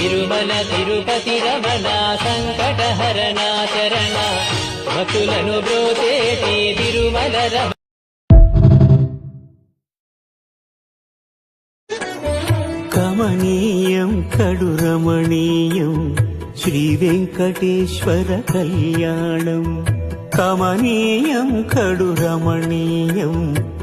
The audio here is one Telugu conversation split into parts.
తిరుమల తిరుపతి రమణ సంకటహరణ చరణ భక్తులను బ్రోచేటి తిరుమల రమ కమనీయం కడు రమణీయం శ్రీ వెంకటేశ్వర కళ్యాణం. కమనీయం కడు రమణీయం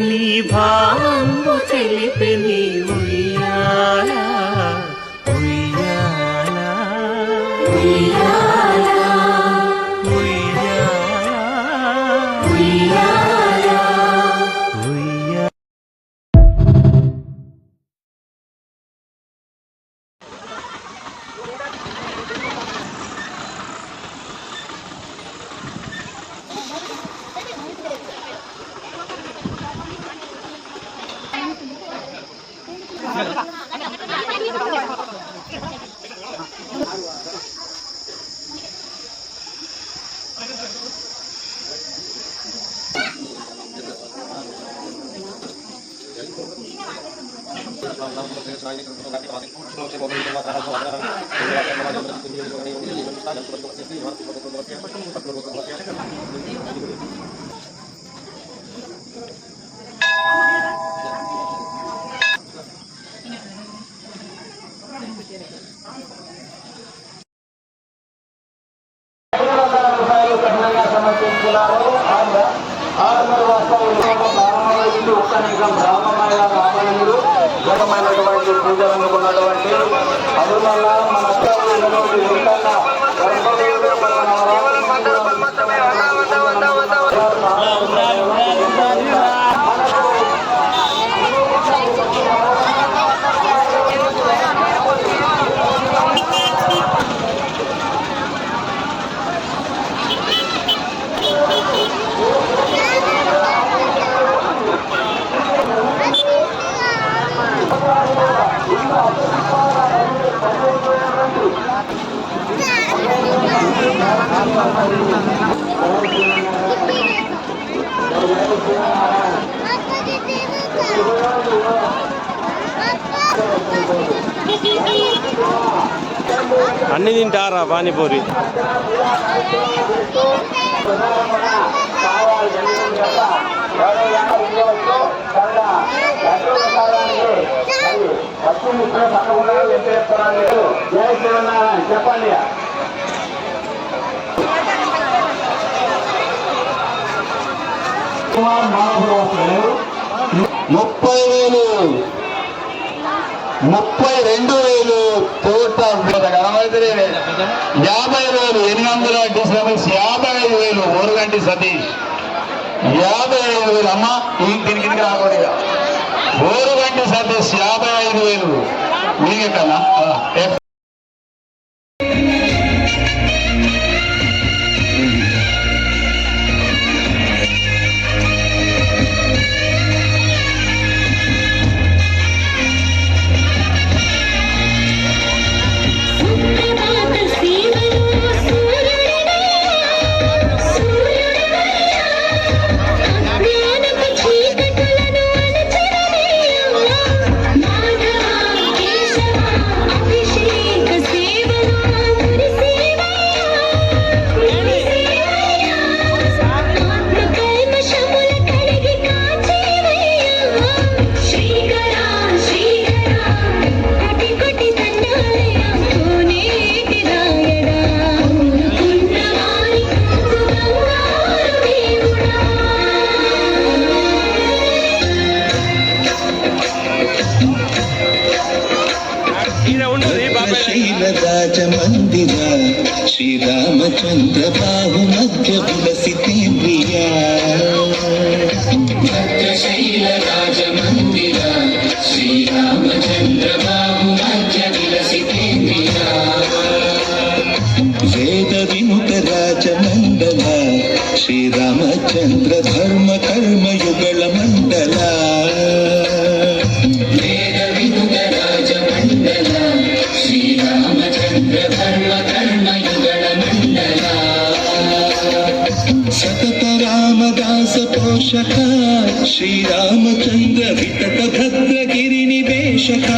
నీ భావంబు తెలిపే నీవు Thank you. మన అన్ని తింటారా పానీపూరి? చెప్పండి. ముప్పై వేలు. ముప్పై రెండు వేలు తోట యాభై వేలు ఎనిమిది వందల డిస్టర్బెన్స్ యాభై ఐదు వేలు ఓరుగంటి సతీష్. యాభై ఐదు వేలు అమ్మ దీనికి రాకూడదు ఓరుగంటి సతీష్ యాభై ఐదు వేలు. మీకెక్కనా శ్రీరామచంద్ర బాహు మధ్య విలసితేంద్రియా శైలరాజ మందిర శ్రీరామచంద్ర బాహు మధ్య వేద విముత రాజ మండల శ్రీరామచంద్ర ధర్మ కర్మ యుగళ పోషక శ్రీరామచంద్ర వితత భద్రగిరి నివేశక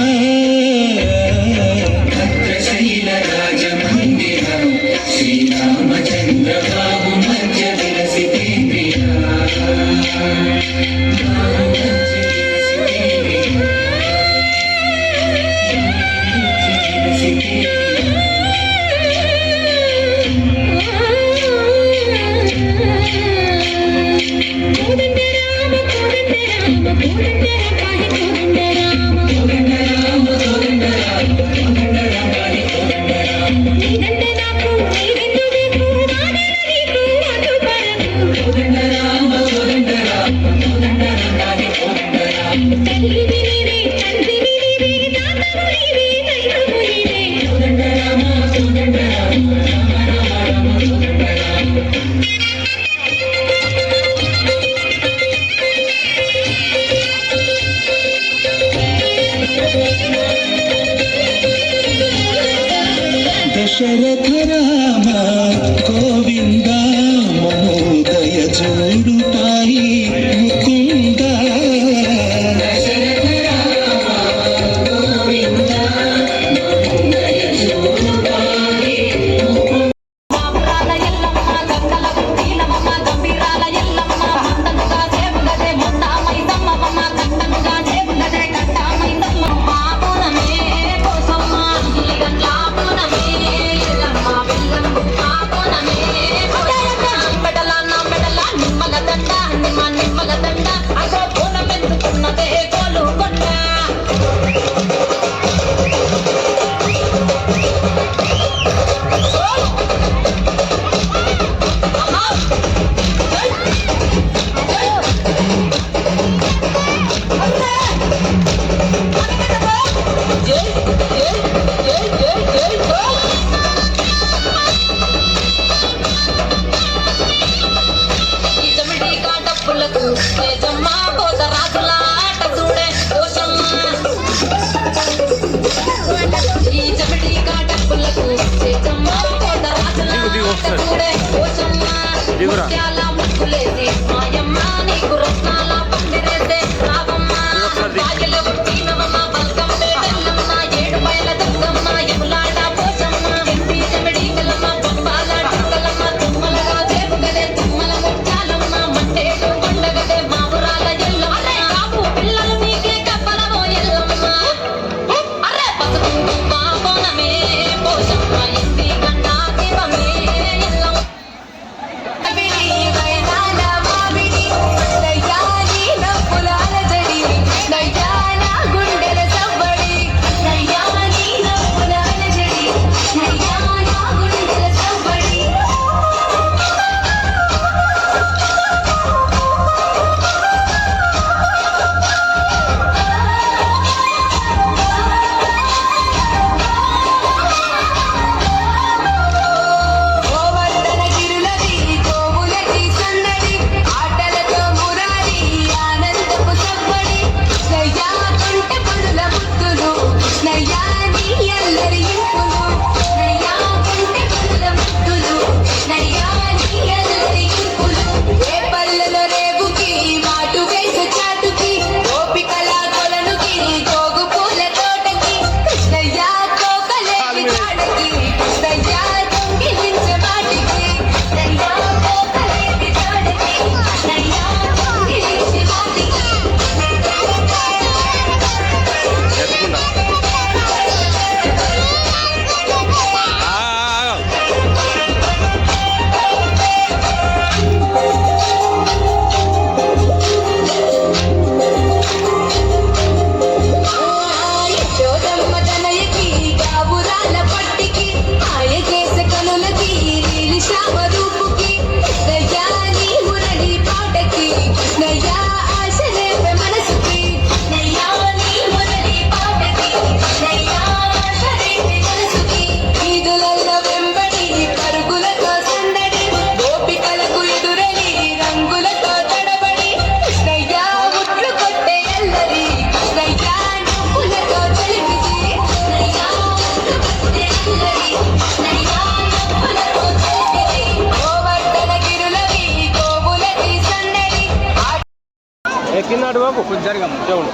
నడు బాబు కొంచెం జరగమ్మ దేవుడు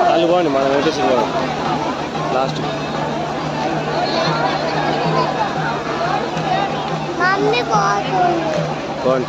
వాళ్ళు బాగుంది మన వెంకటేశ్వర గారు లాస్ట్ బాగుంది.